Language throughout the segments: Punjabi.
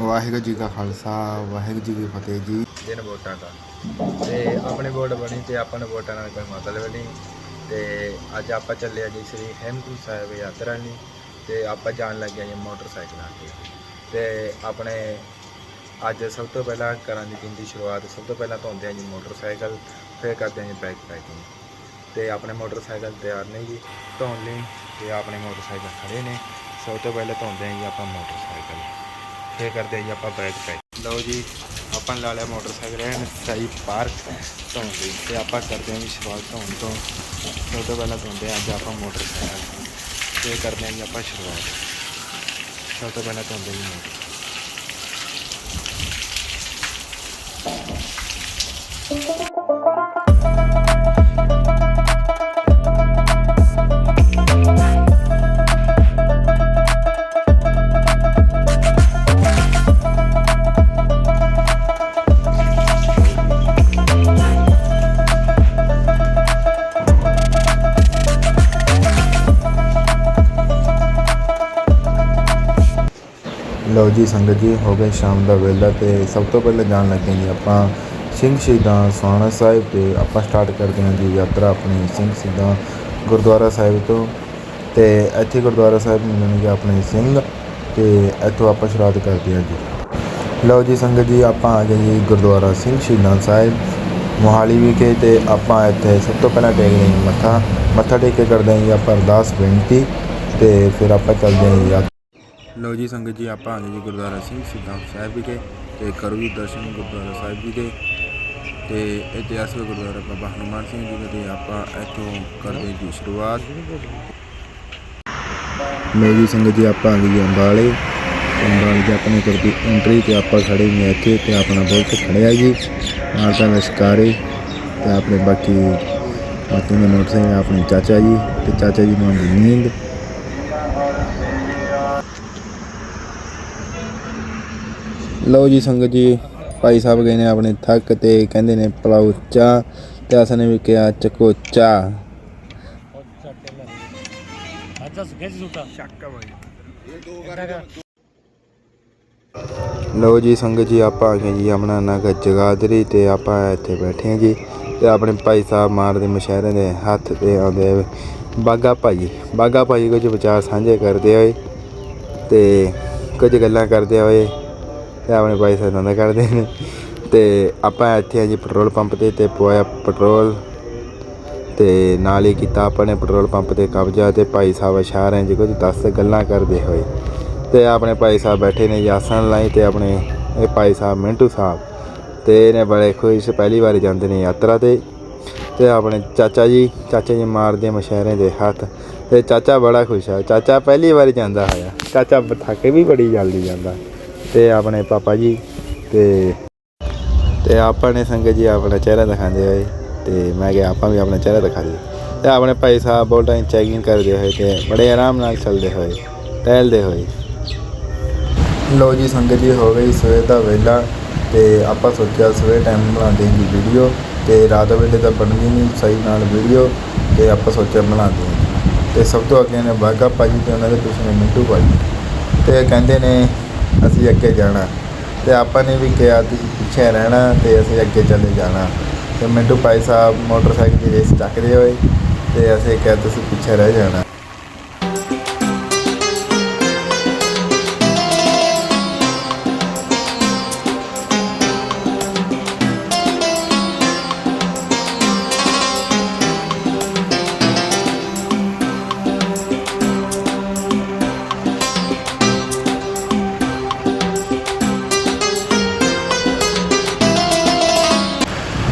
ਵਾਹਿਗੁਰੂ ਜੀ ਕਾ ਖਾਲਸਾ, ਵਾਹਿਗੁਰੂ ਜੀ ਕੀ ਫਤਿਹ ਜੀ। ਦਿਨ ਵੋਟਾਂ ਦਾ। ਤੇ ਆਪਣੇ ਵੋਟ ਬਣੀ ਤੇ ਆਪਾਂ ਨੂੰ ਵੋਟਾਂ ਨਾਲ ਕੋਈ ਮਤਲਬ ਨਹੀਂ। ਤੇ ਅੱਜ ਆਪਾਂ ਚੱਲੇ ਆ ਜੀ ਸ੍ਰੀ ਹੇਮਕੁੰਟ ਸਾਹਿਬ ਯਾਤਰਾ ਲਈ। ਤੇ ਆਪਾਂ ਜਾਣ ਲੱਗੇ ਆ ਜੀ ਮੋਟਰਸਾਈਕਲਾਂ ਤੇ। ਤੇ ਆਪਣੇ ਅੱਜ ਸਭ ਤੋਂ ਪਹਿਲਾਂ ਕਰਾਂ ਦੀ ਦਿਨ ਦੀ ਸ਼ੁਰੂਆਤ ਸਭ ਤੋਂ ਪਹਿਲਾਂ ਧੋਂਦੇ ਆ ਜੀ ਮੋਟਰਸਾਈਕਲ, ਫਿਰ ਕਰਦੇ ਆ ਜੀ ਬੈਕ ਪੈਕਿੰਗ ਤੇ ਆਪਣੇ ਮੋਟਰਸਾਈਕਲ ਤਿਆਰ ਨੇ ਜੀ ਧੋਣ ਲਈ ਤੇ ਆਪਣੇ ਮੋਟਰਸਾਈਕਲ ਖੜੇ ਨੇ। ਸਭ ਤੋਂ ਪਹਿਲਾਂ ਧੋਂਦੇ ਆ ਜੀ ਆਪਾਂ ਮੋਟਰਸਾਈਕਲ। ਫਿਰ ਕਰਦੇ ਆ ਜੀ ਆਪਾਂ ਬੈਕ ਪੈਕ ਲਓ ਜੀ, ਆਪਾਂ ਲਾ ਲਿਆ ਮੋਟਰਸਾਈਕਲ ਰਹਿਣ ਸਹੀ ਪਾਰਕ ਧੋਣ ਲਈ। ਤੇ ਆਪਾਂ ਕਰਦੇ ਹਾਂ ਜੀ ਸ਼ੁਰੂਆਤ ਧੋਣ ਤੋਂ। ਸਭ ਤੋਂ ਪਹਿਲਾਂ ਧੋਂਦੇ ਹਾਂ ਅੱਜ ਆਪਾਂ ਮੋਟਰਸਾਈਕਲ। ਤੇ ਕਰਦੇ ਹਾਂ ਜੀ ਆਪਾਂ ਸ਼ੁਰੂਆਤ। ਸਭ ਤੋਂ ਪਹਿਲਾਂ ਧੋਂਦੇ ਜੀ ਮੋਟਰ ਲਓ ਜੀ, ਸੰਗਤ ਜੀ, ਹੋ ਗਏ ਸ਼ਾਮ ਦਾ ਵੇਲਾ ਤੇ ਸਭ ਤੋਂ ਪਹਿਲਾਂ ਜਾਣ ਲੱਗੇ ਜੀ ਆਪਾਂ ਸਿੰਘ ਸ਼ਹੀਦਾਂ ਸੋਹਾਣਾ ਸਾਹਿਬ ਤੇ ਆਪਾਂ ਸਟਾਰਟ ਕਰਦੇ ਹਾਂ ਜੀ ਯਾਤਰਾ ਆਪਣੀ ਸਿੰਘ ਸ਼ਹੀਦਾਂ ਗੁਰਦੁਆਰਾ ਸਾਹਿਬ ਤੋਂ ਤੇ ਇੱਥੇ ਗੁਰਦੁਆਰਾ ਸਾਹਿਬ ਮਿਲਣਗੇ ਆਪਣੇ ਸਿੰਘ ਤੇ ਇੱਥੋਂ ਆਪਾਂ ਸ਼ੁਰੂਆਤ ਕਰਦੇ ਹਾਂ ਜੀ। ਲਓ ਜੀ, ਸੰਗਤ ਜੀ, ਆਪਾਂ ਆ ਗਏ ਜੀ ਗੁਰਦੁਆਰਾ ਸਿੰਘ ਸ਼ਹੀਦਾਂ ਸਾਹਿਬ ਮੋਹਾਲੀ ਵਿਖੇ ਤੇ ਆਪਾਂ ਇੱਥੇ ਸਭ ਤੋਂ ਪਹਿਲਾਂ ਟੇਕਦੇ ਹਾਂ ਜੀ ਮੱਥਾ। ਮੱਥਾ ਟੇਕ ਕੇ ਕਰਦੇ ਹਾਂ ਜੀ ਆਪਾਂ ਅਰਦਾਸ ਬੇਨਤੀ ਤੇ ਫਿਰ ਆਪਾਂ ਚੱਲਦੇ ਹਾਂ ਜੀ ਯਾਤਰਾ ਲਓ ਜੀ ਸੰਗਤ ਜੀ, ਆਪਾਂ ਆ ਗਏ ਜੀ ਗੁਰਦੁਆਰਾ ਸਿੰਘ ਸਿੱਧਾ ਸਾਹਿਬ ਵਿਖੇ ਤੇ ਕਰੋ ਜੀ ਦਰਸ਼ਨ ਗੁਰਦੁਆਰਾ ਸਾਹਿਬ ਜੀ ਦੇ ਤੇ ਇਤਿਹਾਸਕ ਗੁਰਦੁਆਰਾ ਬਾਬਾ ਹਨੂਮਾਨ ਸਿੰਘ ਜੀ ਦੇ ਆਪਾਂ ਇੱਥੋਂ ਕਰਦੇ ਜੀ ਸ਼ੁਰੂਆਤ। ਲਓ ਜੀ ਸੰਗਤ ਜੀ, ਆਪਾਂ ਆ ਗਏ ਜੀ ਅੰਬਾਲੇ। ਅੰਬਾਲੇ ਦੀ ਆਪਣੇ ਕਰਦੀ ਐਂਟਰੀ ਤੇ ਆਪਾਂ ਖੜੇ ਨੇ ਇੱਥੇ ਤੇ ਆਪਣਾ ਬੁਲਟ ਖੜਿਆ ਜੀ। ਮਾਤਾ ਲਸ਼ਕਾਰੇ ਤੇ ਆਪਣੇ ਬਾਕੀ ਬਾਕੀ ਦੇ ਮੋਟਰਸਾਈਕਲ ਆਪਣੇ ਚਾਚਾ ਜੀ ਤੇ ਚਾਚਾ ਜੀ ਨੂੰ ਨੀਂਦ। ਲਓ ਜੀ ਸੰਗਤ ਜੀ, ਭਾਈ ਸਾਹਿਬ ਗਏ ਨੇ ਆਪਣੇ ਥੱਕ ਤੇ, ਕਹਿੰਦੇ ਨੇ ਪਲਾਉ ਚਾਹ ਤੇ ਅਸਾਂ ਨੇ ਵੀ ਕਿਹਾ ਚਕੋਚਾ ਲਓ ਜੀ ਸੰਗਤ ਜੀ, ਆਪਾਂ ਆ ਗਏ ਜੀ ਆਪਣਾ ਨਗਰ ਜਗਾਦਰੀ ਤੇ ਆਪਾਂ ਇੱਥੇ ਬੈਠੇ ਹਾਂ ਜੀ ਤੇ ਆਪਣੇ ਭਾਈ ਸਾਹਿਬ ਮਾਰਦੇ ਮਸ਼ਹਿਰੇ ਦੇ ਹੱਥ ਤੇ ਆਉਂਦੇ ਬਾਗਾ ਭਾਈ ਬਾਗਾ ਭਾਈ ਕੁਝ ਵਿਚਾਰ ਸਾਂਝੇ ਕਰਦੇ ਹੋਏ ਤੇ ਕੁਝ ਗੱਲਾਂ ਕਰਦੇ ਹੋਏ ਤੇ ਆਪਣੇ ਭਾਈ ਸਾਹਿਬ ਨੰਦ ਕਰਦੇ ਨੇ। ਤੇ ਆਪਾਂ ਇੱਥੇ ਆ ਜੀ ਪੈਟਰੋਲ ਪੰਪ ਤੇ ਤੇ ਪਵਾਇਆ ਪੈਟਰੋਲ। ਤੇ ਨਾਲ ਹੀ ਕੀਤਾ ਆਪਾਂ ਨੇ ਪੈਟਰੋਲ ਪੰਪ ਤੇ ਕਬਜ਼ਾ ਤੇ ਭਾਈ ਸਾਹਿਬ ਇਸ਼ਾਰਿਆਂ 'ਚ ਕੁਝ ਦੱਸ ਗੱਲਾਂ ਕਰਦੇ ਹੋਏ। ਤੇ ਆਪਣੇ ਭਾਈ ਸਾਹਿਬ ਬੈਠੇ ਨੇ ਯਾਸਨ ਲਾਈ ਤੇ ਆਪਣੇ ਇਹ ਭਾਈ ਸਾਹਿਬ ਮਿੰਟੂ ਸਾਹਿਬ। ਤੇ ਇਹਨੇ ਬੜੇ ਖੁਸ਼, ਪਹਿਲੀ ਵਾਰ ਜਾਂਦੇ ਨੇ ਯਾਤਰਾ ਤੇ। ਤੇ ਆਪਣੇ ਚਾਚਾ ਜੀ ਚਾਚਾ ਜੀ ਮਾਰਦੇ ਮਸ਼ਹਿਰੇ ਦੇ ਹੱਥ। ਤੇ ਚਾਚਾ ਬੜਾ ਖੁਸ਼ ਆ। ਚਾਚਾ ਪਹਿਲੀ ਵਾਰ ਜਾਂਦਾ ਹੋਇਆ। ਚਾਚਾ ਥੱਕ ਵੀ ਬੜੀ ਜਲਦੀ ਜਾਂਦਾ। ਤੇ ਆਪਣੇ ਪਾਪਾ ਜੀ ਤੇ ਤੇ ਆਪਾਂ ਨੇ ਸੰਗਤ ਜੀ ਆਪਣਾ ਚਿਹਰਾ ਦਿਖਾਉਂਦੇ ਹੋਏ ਤੇ ਮੈਂ ਕਿਹਾ ਆਪਾਂ ਵੀ ਆਪਣਾ ਚਿਹਰਾ ਦਿਖਾ ਦਈਏ। ਤੇ ਆਪਣੇ ਭਾਈ ਸਾਹਿਬ ਬੋਲਟਾਂ ਦੀ ਚੈਕਿੰਗ ਕਰਦੇ ਹੋਏ ਤੇ ਬੜੇ ਆਰਾਮ ਨਾਲ ਚੱਲਦੇ ਹੋਏ, ਟਹਿਲਦੇ ਹੋਏ। ਲੋ ਜੀ ਸੰਗਤ ਜੀ ਹੋ ਗਈ ਸਵੇਰ ਦਾ ਵੇਲਾ ਤੇ ਆਪਾਂ ਸੋਚਿਆ ਸਵੇਰ ਟਾਈਮ ਬਣਾਉਂਦੇ ਹਾਂ ਜੀ ਵੀਡੀਓ ਤੇ ਰਾਤ ਵੇਲੇ ਤਾਂ ਬਣਦੀ ਨਹੀਂ ਸਹੀ ਨਾਲ ਵੀਡੀਓ ਤੇ ਆਪਾਂ ਸੋਚਿਆ ਬਣਾਉਂਦੇ ਹਾਂ। ਤੇ ਸਭ ਤੋਂ ਅੱਗੇ ਨੇ ਬਾਗਾ ਭਾਜੀ ਤੇ ਉਹਨਾਂ ਦੇ ਪਿੱਛੇ ਮਿੰਟੂ ਭਾਜੀ। ਤੇ ਕਹਿੰਦੇ ਨੇ ਅਸੀਂ ਅੱਗੇ ਜਾਣਾ। ਤੇ ਆਪਾਂ ਨੇ ਵੀ ਕਿਹਾ ਤੁਸੀਂ ਪਿੱਛੇ ਰਹਿਣਾ ਤੇ ਅਸੀਂ ਅੱਗੇ ਚੱਲੇ ਜਾਣਾ। ਤੇ ਮਿੰਟੂ ਭਾਈ ਸਾਹਿਬ ਮੋਟਰਸਾਈਕਲ ਦੀ ਰੇਸ ਚੱਕਦੇ ਹੋਏ ਤੇ ਅਸੀਂ ਕਿਹਾ ਤੁਸੀਂ ਪਿੱਛੇ ਰਹਿ ਜਾਣਾ।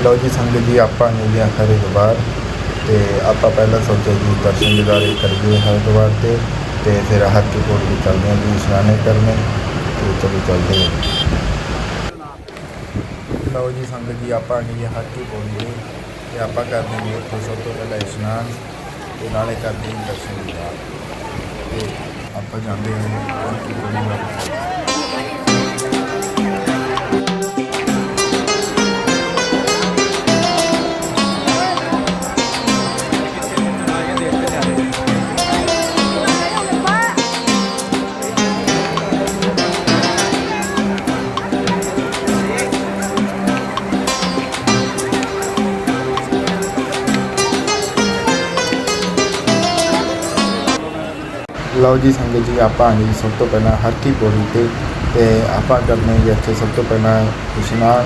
ਲਓ ਜੀ ਸੰਗਤ ਜੀ, ਆਪਾਂ ਨੇ ਲਿਆ ਹਰਿਦੁਆਰ ਤੇ ਆਪਾਂ ਪਹਿਲਾਂ ਸੋਚਿਆ ਜੀ, ਦਰਸ਼ਨ ਦਿਦਾਰੇ ਕਰੀਏ ਹਰਿਦੁਆਰ ਤੇ ਤੇ ਫਿਰ ਹਰ ਕੀ ਕੋਲ ਵੀ ਚੱਲਦੇ ਹਾਂ ਜੀ, ਇਸ਼ਨਾਨੇ ਕਰਨੇ ਤੇ ਚਲੋ ਚੱਲਦੇ ਹਾਂ। ਲਓ ਜੀ ਸੰਗਤ ਜੀ, ਆਪਾਂ ਨੇ ਹਰ ਕੀ ਕੋਲ ਜੀ ਤੇ ਆਪਾਂ ਕਰਦੇ ਹਾਂ ਉੱਥੇ ਸਭ ਤੋਂ ਪਹਿਲਾਂ ਇਸ਼ਨਾਨ ਤੇ ਨਾਲੇ ਕਰਦੇ ਹਾਂ ਦਰਸ਼ਨ ਦਿਦਾਰ ਤੇ ਆਪਾਂ ਜਾਂਦੇ ਹਾਂ ਲਓ ਜੀ ਸੰਗਤ ਜੀ, ਆਪਾਂ ਆਏ ਜੀ ਸਭ ਤੋਂ ਪਹਿਲਾਂ ਹਰਕੀ ਪੌੜੀ ਤੇ ਤੇ ਆਪਾਂ ਕਰਦੇ ਹਾਂ ਜੀ ਇੱਥੇ ਸਭ ਤੋਂ ਪਹਿਲਾਂ ਇਸ਼ਨਾਨ,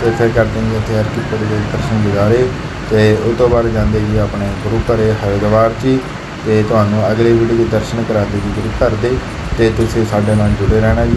ਤੇ ਫਿਰ ਕਰਦੇ ਹਾਂ ਜੀ ਇੱਥੇ ਹਰਕੀ ਪੌੜੀ ਦੇ ਦਰਸ਼ਨ ਗੁਜ਼ਾਰੇ, ਤੇ ਉਸ ਤੋਂ ਬਾਅਦ ਜਾਂਦੇ ਜੀ ਆਪਣੇ ਗੁਰੂ ਘਰੇ ਹਰਿਦੁਆਰ ਜੀ, ਤੇ ਤੁਹਾਨੂੰ ਅਗਲੀ ਵੀਡੀਓ ਦੇ ਦਰਸ਼ਨ ਕਰਾ ਦੇ ਜੀ ਗੁਰੂ ਘਰ ਦੇ, ਤੇ ਤੁਸੀਂ ਸਾਡੇ ਨਾਲ ਜੁੜੇ ਰਹਿਣਾ ਜੀ।